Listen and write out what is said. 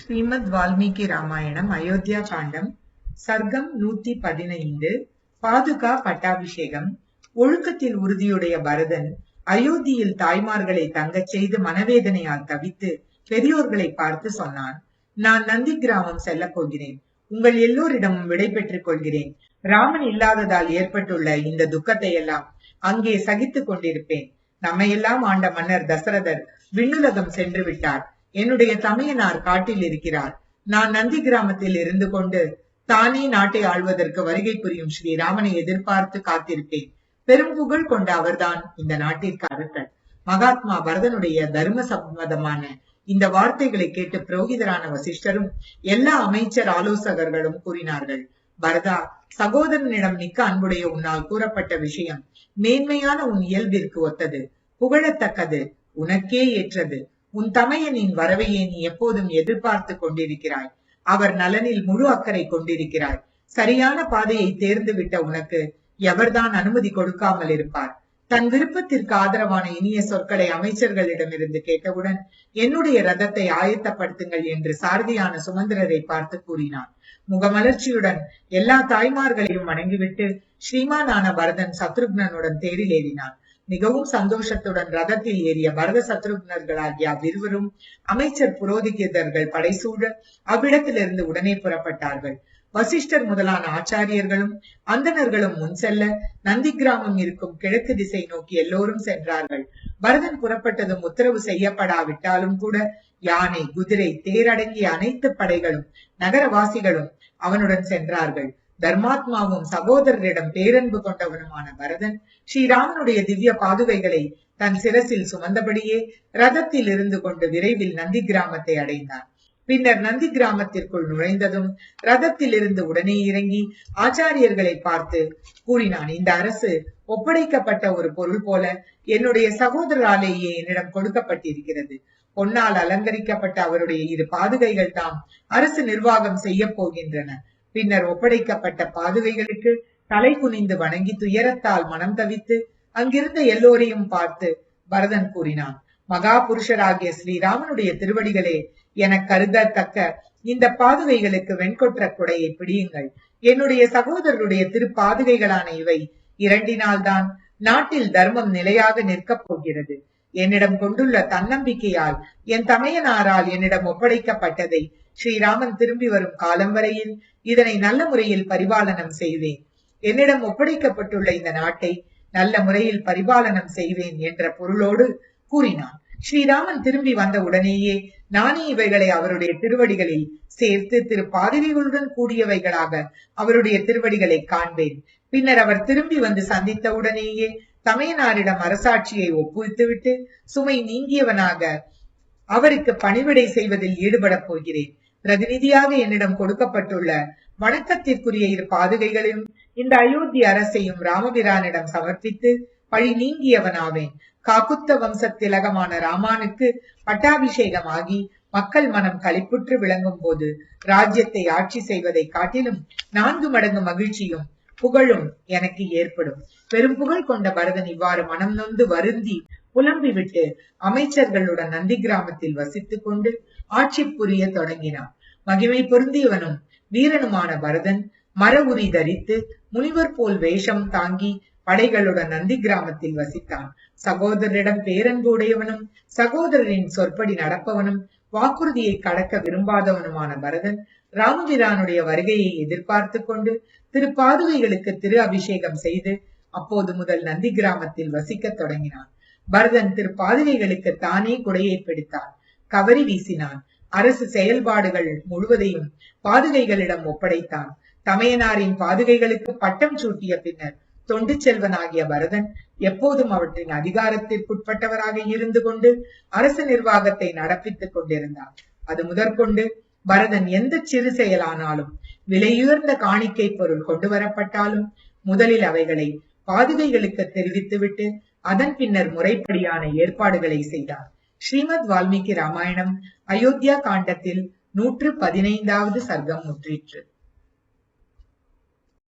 ஸ்ரீமத் வால்மீகி ராமாயணம் அயோத்தியா காண்டம் சர்க்கம் நூத்தி பதினைந்து பாதுகா பட்டாபிஷேகம் ஒழுக்கத்தில் உறுதியுடைய பரதன் அயோத்தியில் தாய்மார்களை தங்கச் செய்து மனவேதனையால் தவித்து பெரியோர்களை பார்த்து சொன்னான் நான் நந்தி கிராமம் செல்லப் போகிறேன். உங்கள் எல்லோரிடமும் விடை பெற்றுக் கொள்கிறேன். ராமன் இல்லாததால் ஏற்பட்டுள்ள இந்த துக்கத்தை எல்லாம் அங்கே சகித்துக் கொண்டிருப்பேன். நம்மையெல்லாம் ஆண்ட மன்னர் தசரதர் விண்ணுலகம் சென்று விட்டார். என்னுடைய தமையனார் காட்டில் இருக்கிறார். நான் நந்தி கிராமத்தில் இருந்து கொண்டு தானே நாட்டை ஆள்வதற்கு வருகை புரியும் ஸ்ரீராமனை எதிர்பார்த்து காத்திருப்பேன். பெரும் புகழ் கொண்ட அவர்தான் இந்த நாட்டிற்கு அரசர் மகாத்மா பரதனுடைய தர்ம சம்மதமான இந்த வார்த்தைகளை கேட்டு புரோகிதரான வசிஷ்டரும் எல்லா அமைச்சர் ஆலோசகர்களும் கூறினார்கள். பரதா சகோதரனிடம் மிக்க அன்புடைய உன்னால் கூறப்பட்ட விஷயம் மேன்மையான உன் இயல்பிற்கு ஒத்தது. புகழத்தக்கது. உனக்கே ஏற்றது. உன் தமையனின் வரவையே நீ எப்போதும் எதிர்பார்த்து கொண்டிருக்கிறாய். அவர் நலனில் முழு அக்கறை கொண்டிருக்கிறாய் சரியான பாதையை தேர்ந்து விட்ட உனக்கு எவர்தான் அனுமதி கொடுக்காமல் இருப்பார். தன் விருப்பத்திற்கு ஆதரவான இனிய சொற்களை அமைச்சர்களிடமிருந்து கேட்டவுடன் என்னுடைய ரதத்தை ஆயத்தப்படுத்துங்கள் என்று சாரதியான சுமந்திரரை பார்த்து கூறினான். முகமலர்ச்சியுடன் எல்லா தாய்மார்களையும் வணங்கிவிட்டு ஸ்ரீமானான பரதன் சத்ருக்னனுடன் தேரில் ஏறினான். மிகவும் சந்தோஷத்துடன் ரதத்தில் ஏறிய பரத சத்ருக்னர்களாகிய அவ்விருவரும் அமைச்சர் புரோதிகிதர்கள் படைசூழ அவ்விடத்திலிருந்து உடனே புறப்பட்டார்கள். வசிஷ்டர் முதலான ஆச்சாரியர்களும் அந்தணர்களும் முன் செல்ல நந்தி கிராமம் இருக்கும் கிழக்கு திசை நோக்கி எல்லோரும் சென்றார்கள். பரதன் புறப்பட்டதும் உத்தரவு செய்யப்படாவிட்டாலும் கூட யானை குதிரை தேரடங்கிய அனைத்து படைகளும் நகரவாசிகளும் அவனுடன் சென்றார்கள். தர்மாத்மாவும் சகோதரரிடம் பேரன்பு கொண்டவருமான பரதன் ஸ்ரீராமனுடைய திவ்ய பாதுகைகளை தன் சிரசில் சுமந்தபடியே ரதத்தில் இருந்து கொண்டு விரைவில் நந்தி கிராமத்தை அடைந்தான். பின்னர் நந்தி கிராமத்திற்குள் நுழைந்ததும் ரதத்தில் இருந்து உடனே இறங்கி ஆச்சாரியர்களை பார்த்து கூறினான் இந்த அரசு ஒப்படைக்கப்பட்ட ஒரு பொருள் போல என்னுடைய சகோதரராலேயே என்னிடம் கொடுக்கப்பட்டிருக்கிறது. பொன்னால் அலங்கரிக்கப்பட்ட அவருடைய இரு பாதுகைகள் தாம் அரசு நிர்வாகம் செய்ய போகின்றன. பின்னர் ஒப்படைக்கப்பட்ட பாதுகைகளுக்கு தலை குனிந்து வணங்கி துயரத்தால் மனம் தவித்து அங்கிருந்த எல்லோரையும் பார்த்து பரதன் கூறினான் மகா புருஷராகிய ஸ்ரீராமனுடைய திருவடிகளே என கருதத்தக்க இந்த பாதுகைகளுக்கு வெண்கொற்ற குடையை பிடியுங்கள். என்னுடைய சகோதரருடைய திருப்பாதுகைகளான இவை இரண்டினால்தான் நாட்டில் தர்மம் நிலையாக நிற்கப் போகிறது. என்னிடம் கொண்டுள்ள தன்னம்பிக்கையால் என் தமையனாரால் என்னிடம் ஒப்படைக்கப்பட்டதை ஸ்ரீராமன் திரும்பி வரும் காலம் வரையில் இதனை நல்ல முறையில் பரிபாலனம் செய்வேன் என்னிடம் ஒப்படைக்கப்பட்டுள்ள இந்த நாட்டை நல்ல முறையில் பரிபாலனம் செய்வேன் என்ற பொருளோடு கூறினான். ஸ்ரீராமன் திரும்பி வந்த உடனேயே நானே இவைகளை அவருடைய திருவடிகளில் சேர்த்து திரு பாதிரிகளுடன் கூடியவைகளாக அவருடைய திருவடிகளை காண்பேன். பின்னர் அவர் திரும்பி வந்து சந்தித்த உடனேயே தமையனாரிடம் அரசாட்சியை ஒப்புவித்துவிட்டு சுமை நீங்கியவனாக அவருக்கு பணிவிடை செய்வதில் ஈடுபடப் போகிறேன். பிரதிநிதியாக என்னிடம் கொடுக்கப்பட்டுள்ள வணக்கத்திற்குரிய இரு பாதுகைகளையும் இந்த அயோத்தி அரசையும் ராமபிரானிடம் சமர்ப்பித்து பழி நீங்கியவனாவேன். காக்குத்த வம்ச திலகமான ராமானுக்கு பட்டாபிஷேகமாகி மக்கள் மனம் களிப்புற்று விளங்கும் போது ராஜ்யத்தை ஆட்சி செய்வதை காட்டிலும் நான்கு மடங்கு மகிழ்ச்சியும் புகழும் எனக்கு ஏற்படும். பெரும் புகழ் கொண்ட பரதன் இவ்வாறு மனம் நொந்து வருந்தி புலம்பிவிட்டு அமைச்சர்களுடன் நந்தி கிராமத்தில் வசித்துக் கொண்டு ஆட்சி புரிய தொடங்கினான் மகிமை பொருந்தியவனும் வீரனுமான பரதன் மர உரி தரித்து முனிவர் போல் வேஷம் தாங்கி படைகளுடன் நந்தி கிராமத்தில் வசித்தான். சகோதரரிடம் பேரன்பு உடையவனும் சகோதரரின் சொற்படி நடப்பவனும் வாக்குறுதியை கடக்க விரும்பாதவனுமான பரதன் ராமபிரானுடைய வருகையை எதிர்பார்த்து கொண்டு திரு பாதுகைகளுக்கு திரு அபிஷேகம் செய்து அப்போது முதல் நந்தி கிராமத்தில் வசிக்க தொடங்கினான் பரதன் திரு பாதுகைகளுக்கு தானே குடையை பிடித்தான் கவரி வீசினான். அரசு செயல்பாடுகள் முழுவதையும் பாதுகைகளிடம் ஒப்படைத்தான். தமையனாரின் பாதுகைகளுக்கு பட்டம் சூட்டிய பின்னர் தொண்டு செல்வனாகிய பரதன் எப்போதும் அவற்றின் அதிகாரத்திற்குட்பட்டவராக இருந்து கொண்டு அரசு நிர்வாகத்தை நடப்பித்துக் கொண்டிருந்தார் அது முதற்கொண்டு பரதன் எந்த சிறு செயலானாலும் விலையுயர்ந்த காணிக்கை பொருள் கொண்டு வரப்பட்டாலும் முதலில் அவைகளை பாதுகைகளுக்கு தெரிவித்துவிட்டு அதன் பின்னர் முறைப்படியான ஏற்பாடுகளை செய்தார். ஸ்ரீமத் வால்மீகி ராமாயணம் அயோத்தியா காண்டத்தில் நூற்று பதினைந்தாவது சர்க்கம் முற்றிற்று.